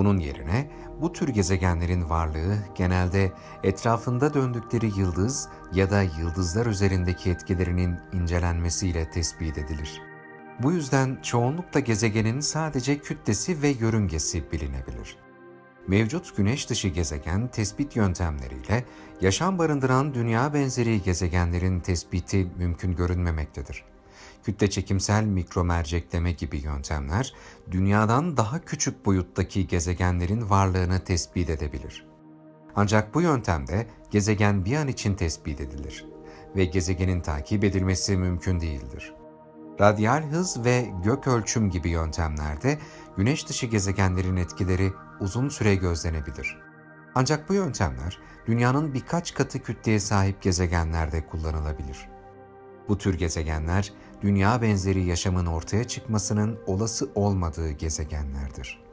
Bunun yerine bu tür gezegenlerin varlığı genelde etrafında döndükleri yıldız ya da yıldızlar üzerindeki etkilerinin incelenmesiyle tespit edilir. Bu yüzden çoğunlukla gezegenin sadece kütlesi ve yörüngesi bilinebilir. Mevcut güneş dışı gezegen tespit yöntemleriyle yaşam barındıran dünya benzeri gezegenlerin tespiti mümkün görünmemektedir. Kütle çekimsel mikromercekleme gibi yöntemler dünyadan daha küçük boyuttaki gezegenlerin varlığını tespit edebilir. Ancak bu yöntemde gezegen bir an için tespit edilir ve gezegenin takip edilmesi mümkün değildir. Radyal hız ve gök ölçüm gibi yöntemlerde güneş dışı gezegenlerin etkileri uzun süre gözlenebilir. Ancak bu yöntemler dünyanın birkaç katı kütleye sahip gezegenlerde kullanılabilir. Bu tür gezegenler dünya benzeri yaşamın ortaya çıkmasının olası olmadığı gezegenlerdir.